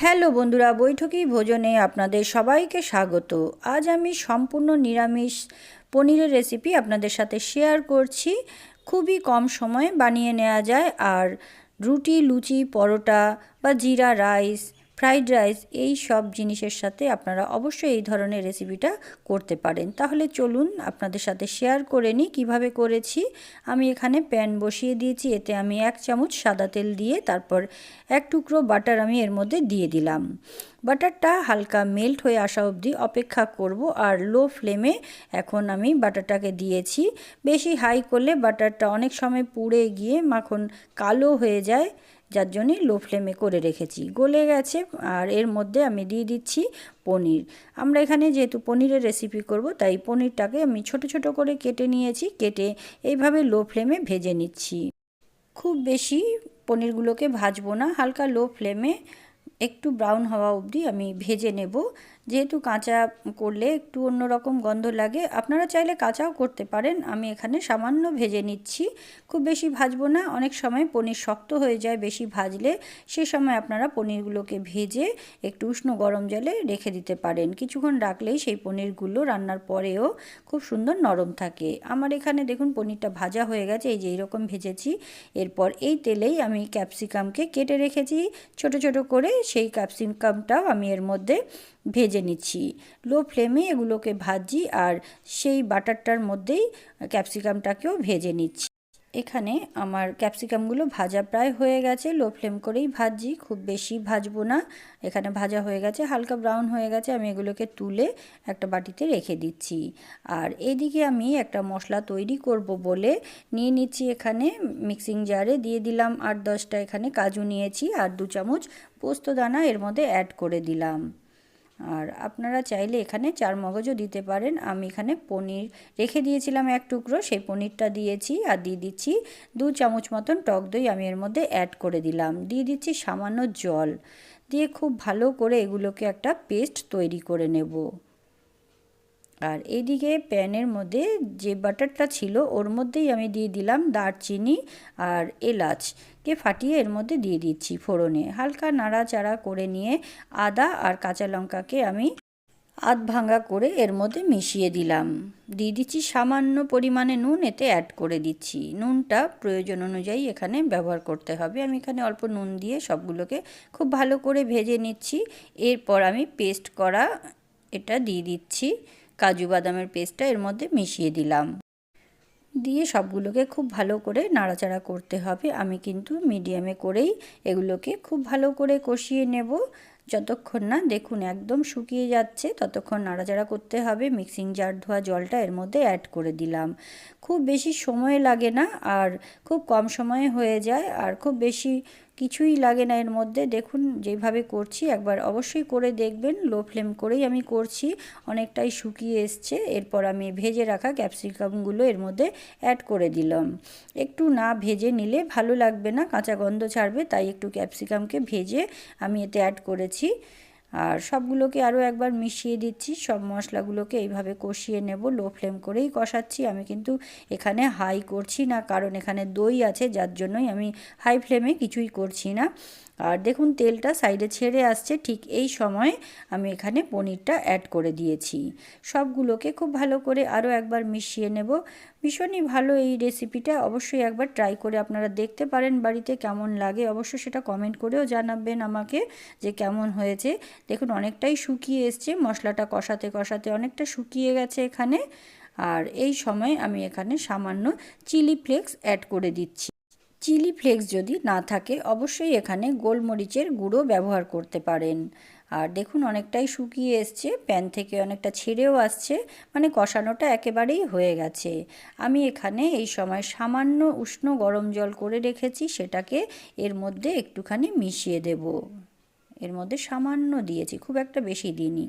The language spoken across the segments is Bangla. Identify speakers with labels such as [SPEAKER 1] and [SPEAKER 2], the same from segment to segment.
[SPEAKER 1] হ্যালো বন্ধুরা, বৈঠকি ভোজনে আপনাদের সবাইকে স্বাগত। আজ আমি সম্পূর্ণ নিরামিষ পনিরের রেসিপি আপনাদের সাথে শেয়ার করছি। খুবই কম সময়ে বানিয়ে নেওয়া যায়, আর রুটি, লুচি, পরোটা বা জিরা, রাইস ফ্রাইড রাইস এই সব জিনিসের সাথে আপনারা অবশ্যই এই ধরনের রেসিপিটা করতে পারেন। তাহলে চলুন আপনাদের সাথে শেয়ার করে নিই কীভাবে করেছি। আমি এখানে প্যান বসিয়ে দিয়েছি, এতে আমি এক চামচ সাদা তেল দিয়ে তারপর এক টুকরো বাটার আমি এর মধ্যে দিয়ে দিলাম। বাটারটা হালকা মেল্ট হয়ে আসা অবধি অপেক্ষা করব আর লো ফ্লেমে এখন আমি বাটারটাকে দিয়েছি। বেশি হাই করলে বাটারটা অনেক সময় পুড়ে গিয়ে মাখন কালো হয়ে যায়। যার জন্যে লো ফ্লেমে করে রেখেছি। গলে গেছে আর এর মধ্যে আমি দিয়ে দিচ্ছি পনির। আমরা এখানে যেহেতু পনিরের রেসিপি করব, তাই পনিরটাকে আমি ছোট ছোট করে কেটে নিয়েছি, কেটে এইভাবে লো ফ্লেমে ভেজে নিচ্ছি। খুব বেশি পনিরগুলোকে ভাজবো না, হালকা লো ফ্লেমে একটু ব্রাউন হওয়া অবধি আমি ভেজে নেব। যেহেতু কাঁচা করলে একটু অন্যরকম গন্ধ লাগে, আপনারা চাইলে কাঁচাও করতে পারেন। আমি এখানে সামান্য ভেজে নিচ্ছি। খুব বেশি ভাজবো না, অনেক সময় পনির শক্ত হয়ে যায় বেশি ভাজলে, সে সময় আপনারা পনিরগুলোকে ভেজে একটু উষ্ণ গরম জলে রেখে দিতে পারেন। কিছুক্ষণ রাখলেই সেই পনিরগুলো রান্নার পরেও খুব সুন্দর নরম থাকে। আমার এখানে দেখুন পনিরটা ভাজা হয়ে গেছে, এই যে এইরকম ভেজেছি। এরপর এই তেলেই আমি ক্যাপসিকামকে কেটে রেখেছি। ছোট ছোট করে সেই ক্যাপসিকামটাও আমি এর মধ্যে ভেজে নিচ্ছি। লো ফ্লেমে এগুলোকে ভাজি আর সেই বাটারটার মধ্যেই ক্যাপসিকামটাকেও ভেজে নিচ্ছি। এখানে আমার ক্যাপসিকামগুলো ভাজা প্রায় হয়ে গেছে। লো ফ্লেম করেই ভাজি, খুব বেশি ভাজবো না। এখানে ভাজা হয়ে গেছে, হালকা ব্রাউন হয়ে গেছে। আমি এগুলোকে তুলে একটা বাটিতে রেখে দিচ্ছি। আর এইদিকে আমি একটা মশলা তৈরি করব বলে নিয়ে নিচ্ছি এখানে। মিক্সিং জারে দিয়ে দিলাম আট দশটা এখানে কাজু নিয়েছি আর দু চামচ পোস্ত দানা এর মধ্যে অ্যাড করে দিলাম। আর আপনারা চাইলে এখানে চার মগজও দিতে পারেন। আমি এখানে পনির রেখে দিয়েছিলাম এক টুকরো, সেই পনিরটা দিয়েছি আর দিয়ে দিচ্ছি দু চামচ মতন টক দই আমি এর মধ্যে অ্যাড করে দিলাম। দিয়ে দিচ্ছি সামান্য জল। দিয়ে খুব ভালো করে এগুলোকে একটা পেস্ট তৈরি করে নেব। আর এইদিকে প্যানের মধ্যে যে বাটারটা ছিল, ওর মধ্যেই আমি দিয়ে দিলাম দারচিনি আর এলাচকে ফাটিয়ে এর মধ্যে দিয়ে দিচ্ছি ফোড়নে। হালকা নাড়াচাড়া করে নিয়ে আদা আর কাঁচা লঙ্কাকে আমি আধ ভাঙ্গা করে এর মধ্যে মিশিয়ে দিলাম। দিয়ে দিচ্ছি সামান্য পরিমাণে নুন, এতে অ্যাড করে দিচ্ছি। নুনটা প্রয়োজন অনুযায়ী এখানে ব্যবহার করতে হবে। আমি এখানে অল্প নুন দিয়ে সবগুলোকে খুব ভালো করে ভেজে নিচ্ছি। এরপর আমি পেস্ট করা এটা দিয়ে দিচ্ছি। কাজু বাদামের পেস্টটা এর মধ্যে মিশিয়ে দিলাম। দিয়ে সবগুলোকে খুব ভালো করে নাড়াচাড়া করতে হবে। আমি কিন্তু মিডিয়ামে করেই এগুলোকে খুব ভালো করে কষিয়ে নেব। যতক্ষণ না দেখুন একদম শুকিয়ে যাচ্ছে, ততক্ষণ নাড়াচাড়া করতে হবে। মিক্সিং জার ধোয়া জলটা এর মধ্যে অ্যাড করে দিলাম। খুব বেশি সময় লাগে না আর খুব কম সময়ে হয়ে যায়। আর খুব বেশি কিছুই লাগে না এর মধ্যে। দেখুন, যেভাবে করছি, একবার অবশ্যই করে দেখবেন। লো ফ্লেম করেই আমি করছি। অনেকটাই শুকিয়ে এসছে। এরপর আমি ভেজে রাখা ক্যাপসিকামগুলো এর মধ্যে অ্যাড করে দিলাম। একটু না ভেজে নিলে ভালো লাগবে না। কাঁচা গন্ধ ছাড়বে, তাই একটু ক্যাপসিকামকে ভেজে আমি এতে অ্যাড করেছি। আর সবগুলোকে আরও একবার মিশিয়ে দিচ্ছি। সব মশলাগুলোকে এইভাবে কষিয়ে নেব, লো ফ্লেম করেই কষাচ্ছি। আমি কিন্তু এখানে হাই করছি না, কারণ এখানে দই আছে, যার জন্যই আমি হাই ফ্লেমে কিছুই করছি না। আর দেখুন, তেলটা সাইডে ছেড়ে আসছে। ঠিক এই সময় আমি এখানে পনিরটা অ্যাড করে দিয়েছি। সবগুলোকে খুব ভালো করে আরও একবার মিশিয়ে নেব। ভীষণই ভালো এই রেসিপিটা অবশ্যই একবার ট্রাই করে আপনারা দেখতে পারেন বাড়িতে কেমন লাগে। অবশ্যই সেটা কমেন্ট করেও জানাবেন আমাকে যে কেমন হয়েছে। দেখুন, অনেকটাই শুকিয়ে এসছে। মশলাটা কষাতে কষাতে অনেকটা শুকিয়ে গেছে এখানে। আর এই সময় আমি এখানে সামান্য চিলি ফ্লেক্স অ্যাড করে দিচ্ছি। চিলি ফ্লেক্স যদি না থাকে, অবশ্যই এখানে গোলমরিচের গুঁড়ো ব্যবহার করতে পারেন। আর দেখুন, অনেকটাই শুকিয়ে এসছে। প্যান থেকে অনেকটা ছেড়েও আসছে। মানে কষানোটা একেবারেই হয়ে গেছে। আমি এখানে এই সময় সামান্য উষ্ণ গরম জল করে রেখেছি। সেটাকে এর মধ্যে একটুখানি মিশিয়ে দেব। এর মধ্যে সামান্য দিয়েছি, খুব একটা বেশি দিইনি।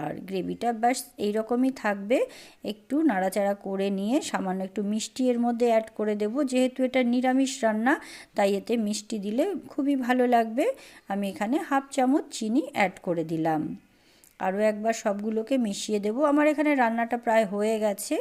[SPEAKER 1] আর গ্রেভিটা ব্যাস এইরকমই থাকবে। একটু নাড়াচাড়া করে নিয়ে সামান্য একটু মিষ্টি এর মধ্যে অ্যাড করে দেব। যেহেতু এটা নিরামিষ রান্না, তাই এতে মিষ্টি দিলে খুবই ভালো লাগবে। আমি এখানে হাফ চামচ চিনি অ্যাড করে দিলাম। আরও একবার সবগুলোকে মিশিয়ে দেব। আমার এখানে রান্নাটা প্রায় হয়ে গেছে।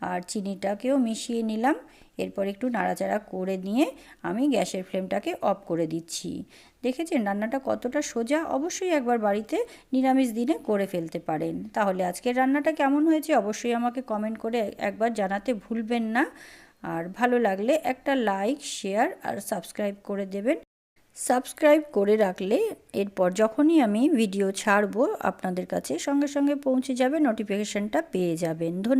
[SPEAKER 1] আর চিনিটাকেও মিশিয়ে নিলাম। এরপর একটু নাড়াচাড়া করে নিয়ে আমি গ্যাসের ফ্লেমটাকে অফ করে দিচ্ছি। দেখেছেন রান্নাটা কতটা সোজা? অবশ্যই একবার বাড়িতে নিরামিষ দিনে করে ফেলতে পারেন। তাহলে আজকের রান্নাটা কেমন হয়েছে অবশ্যই আমাকে কমেন্ট করে একবার জানাতে ভুলবেন না। আর ভালো লাগলে একটা লাইক, শেয়ার আর সাবস্ক্রাইব করে দেবেন। সাবস্ক্রাইব করে রাখলে এরপর যখনই আমি ভিডিও ছাড়বো, আপনাদের কাছে সঙ্গে সঙ্গে পৌঁছে যাবে নোটিফিকেশানটা পেয়ে যাবেন। ধন্যবাদ।